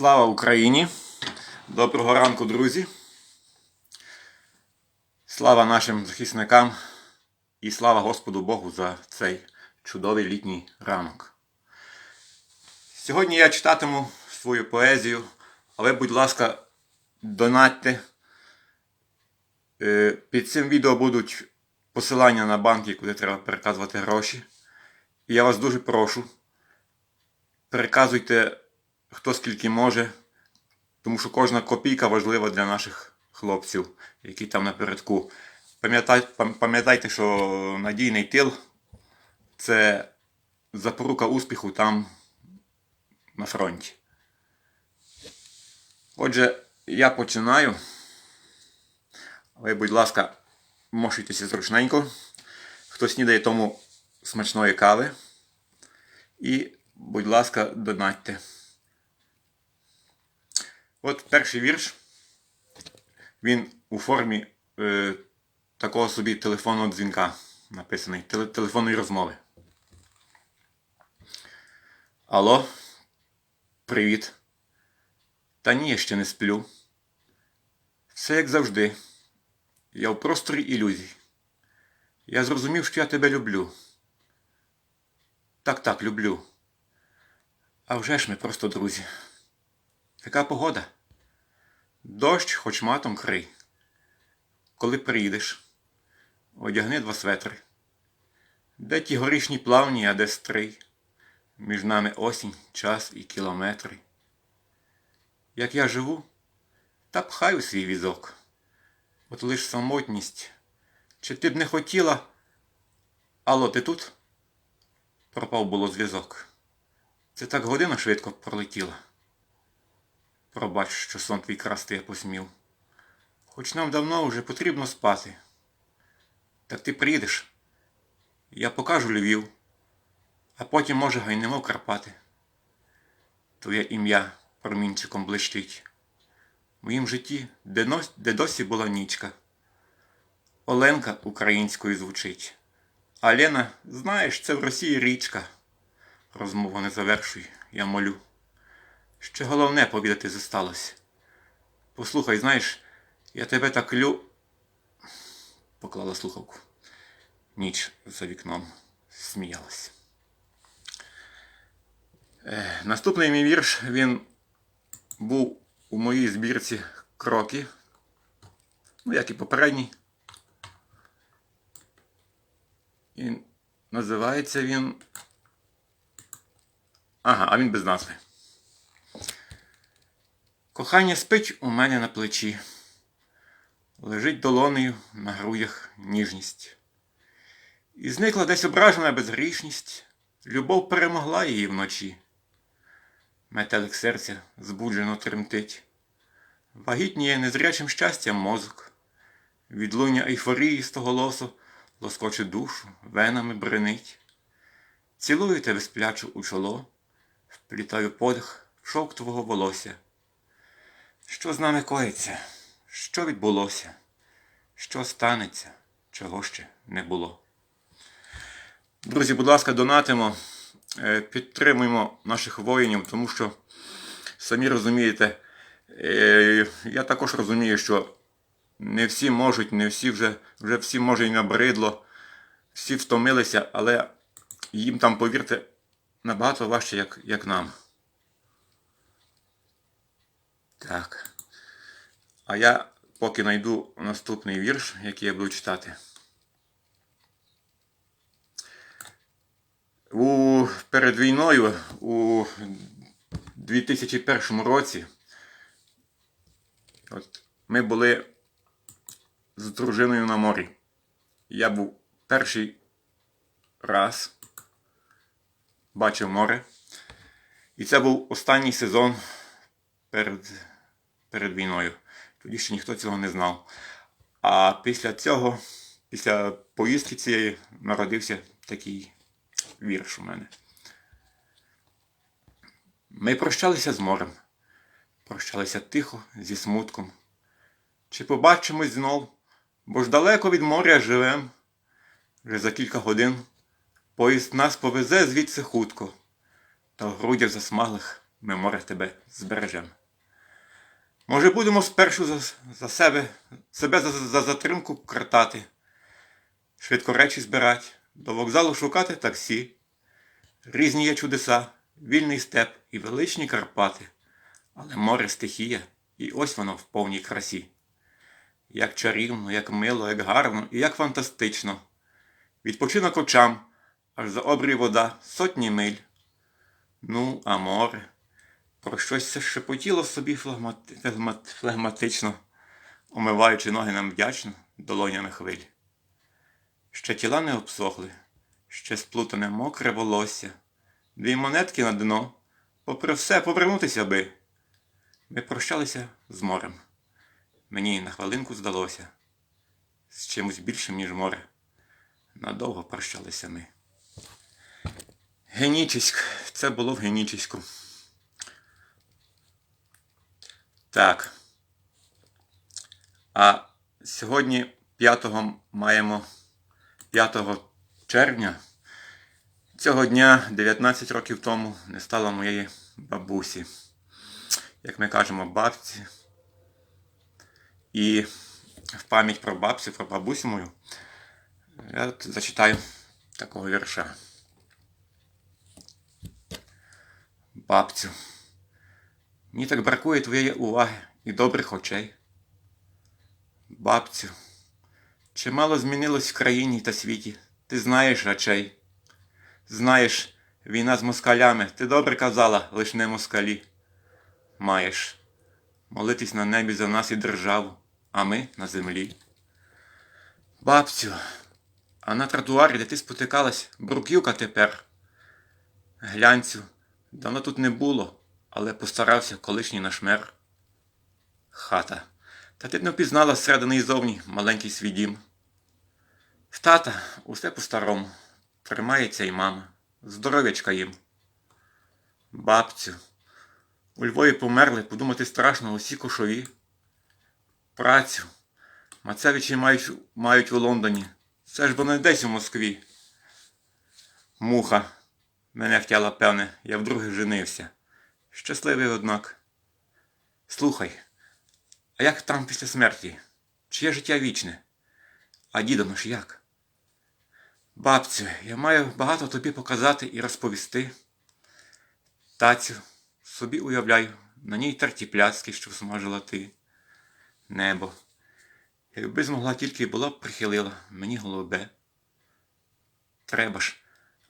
Слава Україні! Доброго ранку, друзі! Слава нашим захисникам і слава Господу Богу за цей чудовий літній ранок. Сьогодні я читатиму свою поезію, а ви, будь ласка, донатьте. Е, Під цим відео будуть посилання на банки, куди треба переказувати гроші. І я вас дуже прошу, переказуйте хто скільки може, тому що кожна копійка важлива для наших хлопців, які там напередку. Пам'ятай- Пам'ятайте, що надійний тил це запорука успіху там на фронті. Отже, я починаю. Ви, будь ласка, мошуйтеся зручненько. Хто снідає тому смачної кави. І, будь ласка, донатьте. От перший вірш. Він у формі е, такого собі телефонного дзвінка написаний. Теле- телефонної розмови. Алло, привіт. Та ні, я ще не сплю. Все як завжди. Я в просторі ілюзій. Я зрозумів, що я тебе люблю. Так, так, люблю. А вже ж ми просто друзі. Яка погода? Дощ хоч матом крий. Коли приїдеш, одягни два светри. Де ті горішні плавні, а де стрий? Між нами осінь, час і кілометри. Як я живу, та пхаю свій візок. От лиш самотність. Чи ти б не хотіла? Алло, ти тут? Пропав було зв'язок. Це так година швидко пролетіла. Пробач, що сон твій красти я посмів. Хоч нам давно вже потрібно спати. Так ти приїдеш. Я покажу Львів, а потім, може, гайнемо Карпати. Твоє ім'я промінчиком блищить. В моїм житті, де, нос- де досі була нічка. Оленка українською звучить. А Лена, знаєш, це в Росії річка. Розмову не завершуй, я молю. Ще головне повідати зосталось. Послухай, знаєш, я тебе так лю. Поклала слухавку. Ніч за вікном сміялась. Е, наступний мій вірш, він був у моїй збірці Кроки. Ну, як і попередній. І називається він. Ага, а він без назви. Кохання спить у мене на плечі, лежить долонею на грудях ніжність. І зникла десь ображена безгрішність, любов перемогла її вночі. Метелик серця збуджено тремтить, вагітніє незрячим щастям мозок, відлуння ейфорії з того лосу лоскоче душу, венами бренить. Цілую тебе сплячу у чоло, вплітаю подих в шовк твого волосся. Що з нами коїться? Що відбулося? Що станеться, чого ще не було? Друзі, будь ласка, донатимо, е, підтримуємо наших воїнів, тому що, самі розумієте, е, я також розумію, що не всі можуть, не всі вже, вже всі може і набридло, всі втомилися, але їм там, повірте, набагато важче, як, як нам. Так. А я поки знайду наступний вірш, який я буду читати. У, перед війною у 2001 році от, ми були з дружиною на морі. Я був перший раз бачив море. І це був останній сезон перед, перед війною. Тоді ще ніхто цього не знав. А після цього, після поїздки цієї, народився такий вірш у мене. Ми прощалися з морем, прощалися тихо, зі смутком. Чи побачимось знов, бо ж далеко від моря живем. Вже за кілька годин поїзд нас повезе звідси хутко, та в грудях засмаглих ми море тебе збережем. Може, будемо спершу за, за себе, себе за, за затримку картати, швидко речі збирати, до вокзалу шукати таксі. Різні є чудеса, вільний степ і величні Карпати, але море стихія, і ось воно в повній красі. Як чарівно, як мило, як гарно і як фантастично. Відпочинок очам, аж за обрій вода сотні миль. Ну, а море. Про щось це шепотіло собі флегмати... флегматично, омиваючи ноги нам вдячно долонями хвиль. Ще тіла не обсохли, ще сплутане мокре волосся, дві монетки на дно, попри все повернутися би. Ми прощалися з морем. Мені на хвилинку здалося з чимось більшим, ніж море. Надовго прощалися ми. Генічиськ. Це було в Генічиську. Так. А сьогодні 5 маємо 5 червня. Цього дня, 19 років тому, не стало моєї бабусі. Як ми кажемо, бабці. І в пам'ять про бабцю, про бабусю мою, я от зачитаю такого вірша. Бабцю, мені так бракує твоєї уваги і добрих очей. Бабцю, чимало змінилось в країні та світі, ти знаєш речей. Знаєш, війна з москалями, ти добре казала, лиш не москалі. Маєш молитись на небі за нас і державу, а ми на землі. Бабцю, а на тротуарі, де ти спотикалась, бруківка тепер. Глянцю, давно тут не було, але постарався колишній наш мер. Хата. Та ти не впізнала зсередини і зовні маленький свій дім. Тата усе по-старому. Тримається і мама. Здоров'ячка їм. Бабцю. У Львові померли, подумати страшно усі кошові. Працю. Мацевичі мають, мають у Лондоні. Це ж бо не десь у Москві. Муха. Мене втяла, певне, я вдруге женився. Щасливий, однак. Слухай, а як там після смерті? Чи є життя вічне? А дідом ж як? Бабцю, я маю багато тобі показати і розповісти. Тацю, собі уявляю, на ній терті пляски, що смажила ти. Небо. Якби змогла тільки була б прихилила мені голубе. Треба ж,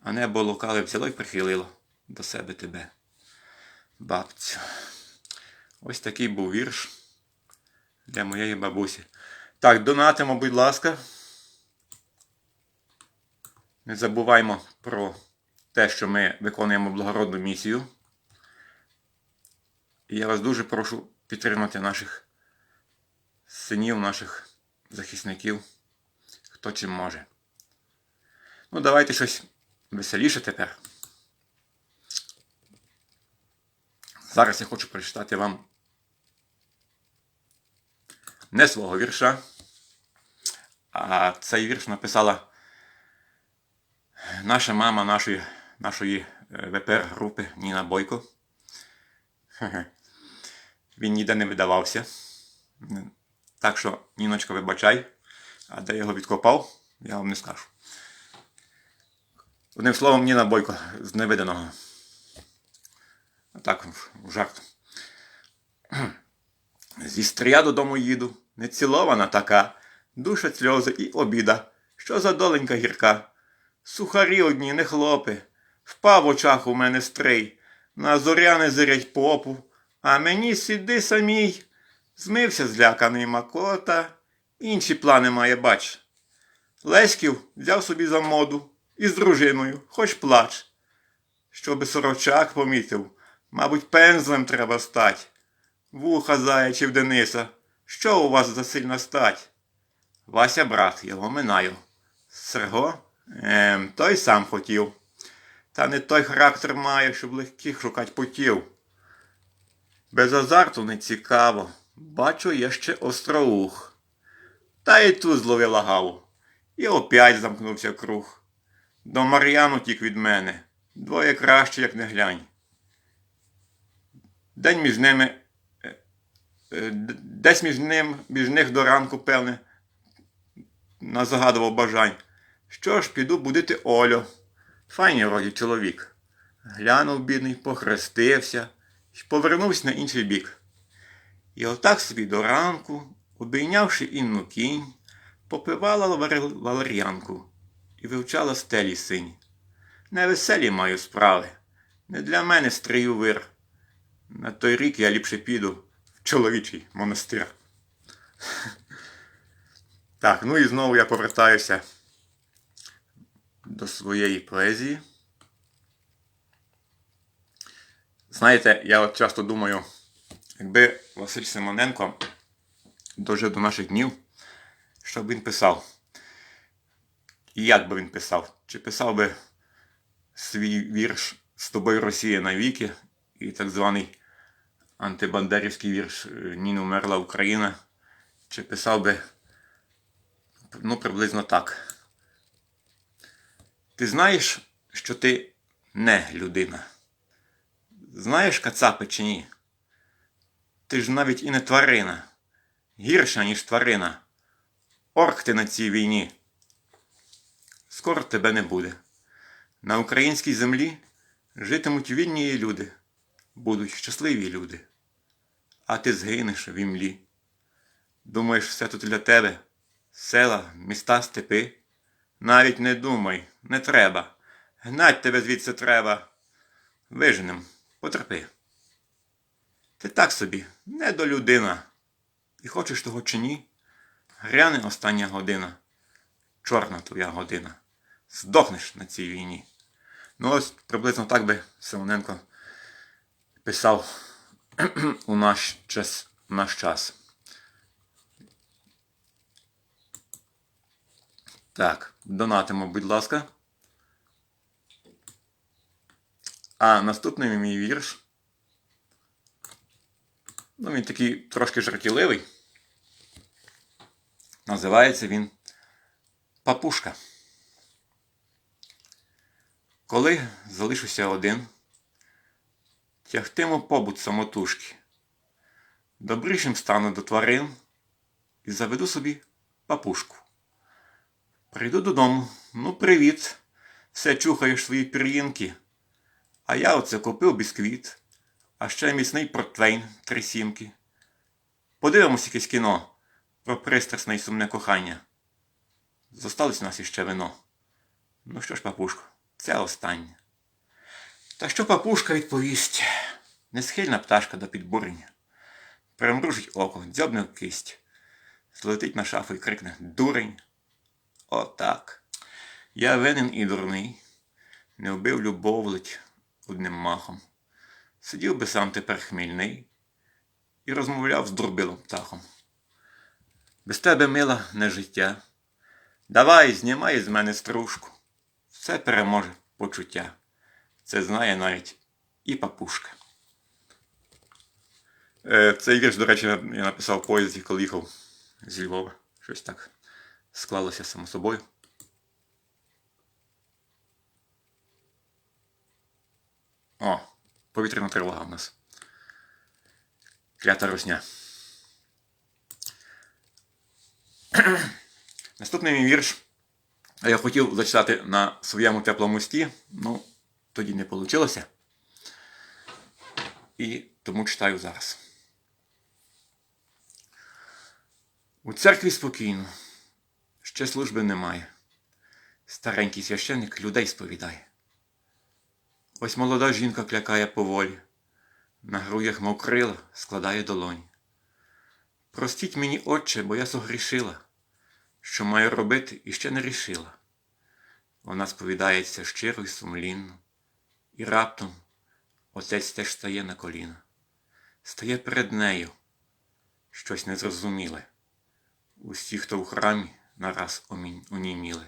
а небо лукаве взяло й прихилило до себе тебе. Бабцю. Ось такий був вірш для моєї бабусі. Так, донатимо, будь ласка. Не забуваймо про те, що ми виконуємо благородну місію. І я вас дуже прошу підтримати наших синів, наших захисників, хто чим може. Ну, давайте щось веселіше тепер. Зараз я хочу прочитати вам не свого вірша, а цей вірш написала наша мама нашої, нашої ВПР групи Ніна Бойко. Він ніде не видавався. Так що, Ніночка, вибачай, а де його відкопав, я вам не скажу. Одним словом, Ніна Бойко з невиданого. Так, жарт. Зі стрія додому їду, нецілована така, душа сльози і обіда, що за доленька гірка. Сухарі одні, не хлопи, впав в очах у мене стрий, на зоряни зирять попу, а мені сиди самій. Змився зляканий Макота, інші плани має бач. Леськів взяв собі за моду і з дружиною, хоч плач. Щоби сорочак помітив, мабуть, пензлем треба стать. Вуха заячів Дениса, що у вас за сильна стать? Вася брат, його минаю. Серго? Ем, той сам хотів. Та не той характер має, щоб легких шукать путів. Без азарту не цікаво. Бачу, є ще остроух. Та й тут зловила гаву. І опять замкнувся круг. До Мар'яну тік від мене. Двоє краще, як не глянь. День між ними. е, е, Десь між ним, між них до ранку, певне, назагадував бажань. Що ж, піду будити Олю. Файний вроді чоловік. Глянув бідний, похрестився і повернувся на інший бік. І отак собі до ранку, обійнявши інну кінь, попивала валер'янку і вивчала стелі сині. Невеселі маю справи. Не для мене стрию вир. На той рік я ліпше піду в чоловічий монастир. Так, ну і знову я повертаюся до своєї поезії. Знаєте, я от часто думаю, якби Василь Симоненко дожив до наших днів, що б він писав? І як би він писав? Чи писав би свій вірш з тобою Росія навіки і так званий антибандерівський вірш е, Ні не вмерла Україна? Чи писав би ну, приблизно так. Ти знаєш, що ти не людина? Знаєш, кацапи чи ні? Ти ж навіть і не тварина. Гірша, ніж тварина. Орк ти на цій війні. Скоро тебе не буде. На українській землі житимуть вільні люди, будуть щасливі люди. А ти згинеш в імлі. Думаєш, все тут для тебе? Села, міста, степи? Навіть не думай, не треба. Гнать тебе звідси треба. Виженем, потерпи. Ти так собі, недолюдина. І хочеш того чи ні? Гряне остання година. Чорна твоя година. Здохнеш на цій війні. Ну ось приблизно так би Симоненко писав у наш час. Наш час. Так, донатимо, будь ласка. А наступний мій вірш. Ну, він такий трошки жартівливий. Називається він Папушка. Коли залишуся один, тягтиму побут самотужки. Добрішим стану до тварин і заведу собі папушку. Прийду додому. Ну, привіт. Все чухаєш свої пір'їнки. А я оце купив бісквіт, а ще міцний портвейн три сімки. Подивимось якесь кіно про пристрасне й сумне кохання. Зосталось у нас іще вино. Ну що ж, папушко, це останнє. Та що папушка відповість? Несхильна пташка до підбурення. Примружить око, дзьобне кисть, злетить на шафу і крикне Дурень. Отак. Я винен і дурний, не вбив любов ледь одним махом. Сидів би сам тепер хмільний і розмовляв з дурбилом птахом. Без тебе, мила, не життя. Давай, знімай з мене стружку. Все переможе почуття. Це знає навіть і папушка. Е, Цей вірш, до речі, я написав в поїзді, коли їхав зі Львова. Щось так склалося само собою. О, повітряна тривога в нас. Клята русня. Наступний мій вірш. Я хотів зачитати на своєму теплому сті, ну, тоді не вийшло. І тому читаю зараз. У церкві спокійно, ще служби немає. Старенький священник людей сповідає. Ось молода жінка клякає поволі, на грудях мов крила складає долоні. Простіть мені, отче, бо я согрішила, що маю робити і ще не рішила. Вона сповідається щиро й сумлінно, і раптом отець теж стає на коліна, стає перед нею щось незрозуміле. Усі, хто в храмі, нараз оніміли.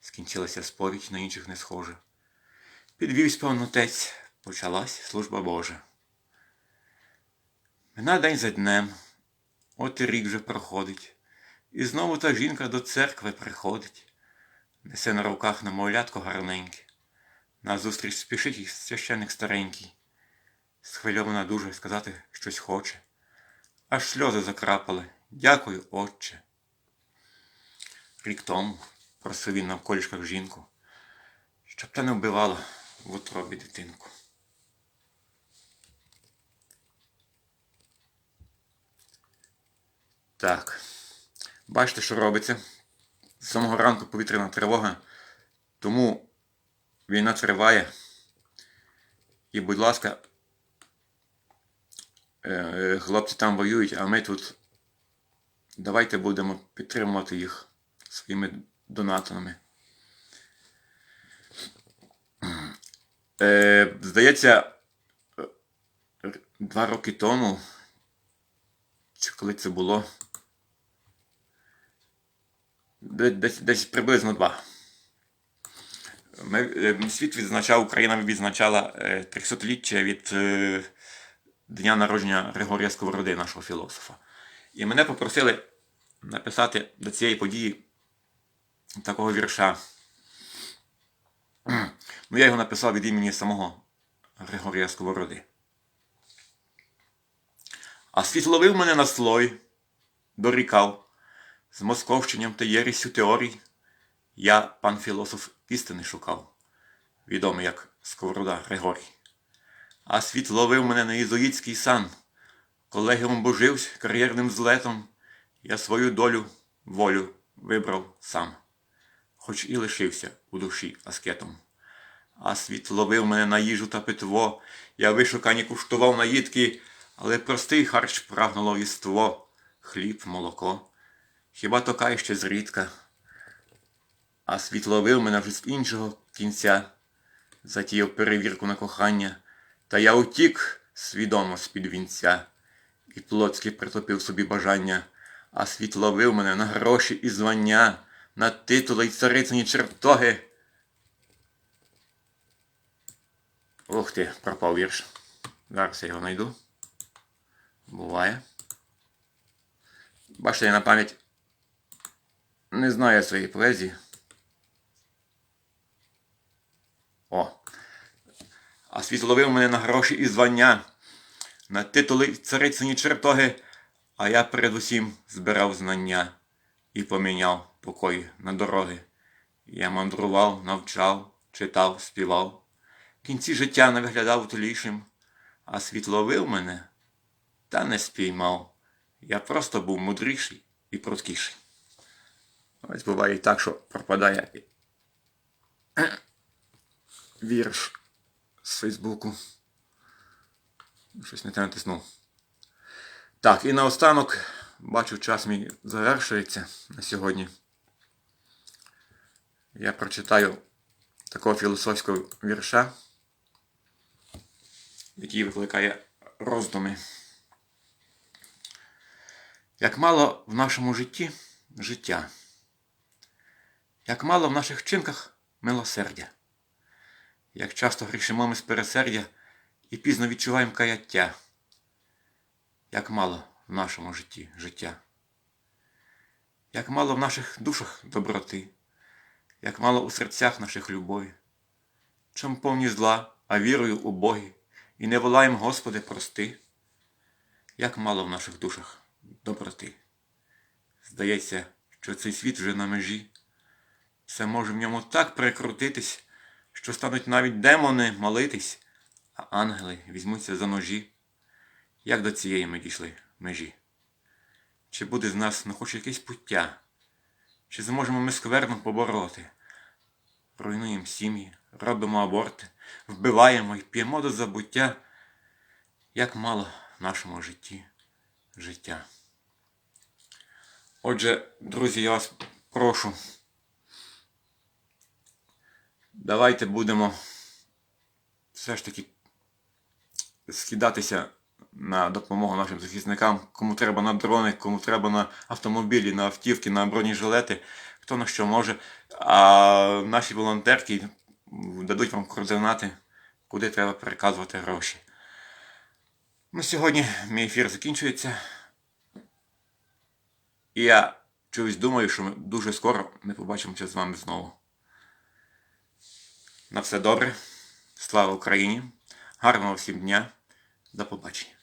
Скінчилася сповідь, на інших не схожа. Підвівсь певнотець, почалась служба Божа. Мина день за днем, от і рік вже проходить, і знову та жінка до церкви приходить, несе на руках намовлятко гарненьке. Назустріч спішить їх священик старенький. схвильована дуже сказати щось хоче. Аж сльози закрапали. Дякую, отче. Рік тому просив він на колішках жінку, щоб та не вбивала в утробі дитинку. Так. Бачите, що робиться. З самого ранку повітряна тривога. Тому війна триває. І, будь ласка, е, е, хлопці там воюють, а ми тут давайте будемо підтримувати їх своїми донатами. Е, здається, два роки тому, чи коли це було, десь, десь приблизно два. Ми, е, світ відзначав, Україна відзначала е, 300-ліття від е, дня народження Григорія Сковороди, нашого філософа. І мене попросили написати до цієї події такого вірша. Ну, я його написав від імені самого Григорія Сковороди. А світ ловив мене на слой, дорікав, з московщенням та єрісю теорій. Я, пан філософ, істини шукав, відомий як Сковорода Григорій. А світ ловив мене на ізоїцький сан, колегіум боживсь кар'єрним злетом, я свою долю, волю вибрав сам, хоч і лишився у душі аскетом. А світ ловив мене на їжу та питво, я вишукані куштував наїдки, але простий харч прагнуло єство, хліб, молоко. Хіба то кай ще зрідка, а світ ловив мене вже з іншого кінця, затіяв перевірку на кохання, та я утік свідомо з-під вінця, і плотськи притопив собі бажання, а світ ловив мене на гроші і звання, на титули й царицяні чертоги. Ух ти, пропав вірш. Зараз я його знайду. Буває. Бачите, я на пам'ять не знаю своєї поезії. О. А світ ловив мене на гроші і звання, на титули й царицяні чертоги, а я передусім збирав знання і поміняв покої на дороги. Я мандрував, навчав, читав, співав. В кінці життя не виглядав утилішим, а світ ловив мене та не спіймав. Я просто був мудріший і пруткіший. Ось буває і так, що пропадає вірш з Фейсбуку. Щось не те натиснув. Так, і наостанок, бачу, час мій завершується на сьогодні. Я прочитаю такого філософського вірша, який викликає роздуми. Як мало в нашому житті життя, як мало в наших вчинках милосердя, як часто грішимо ми з пересердя і пізно відчуваємо каяття, як мало в нашому житті життя, як мало в наших душах доброти, як мало у серцях наших любові, чом повні зла, а вірою у Боги, і не волаєм, Господи, прости, як мало в наших душах доброти. Здається, що цей світ вже на межі. Все може в ньому так перекрутитись, що стануть навіть демони молитись, а ангели візьмуться за ножі. Як до цієї ми дійшли межі? Чи буде з нас ну хоч якесь пуття? Чи зможемо ми скверно побороти? Руйнуємо сім'ї, робимо аборти, вбиваємо і п'ємо до забуття, як мало в нашому житті життя. Отже, друзі, я вас прошу. Давайте будемо все ж таки скидатися на допомогу нашим захисникам, кому треба на дрони, кому треба на автомобілі, на автівки, на бронежилети, хто на що може. А наші волонтерки дадуть вам координати, куди треба переказувати гроші. Ну, сьогодні мій ефір закінчується. І я чогось думаю, що ми дуже скоро ми побачимося з вами знову. На все добре. Слава Україні! Гарного всім дня! До побачення.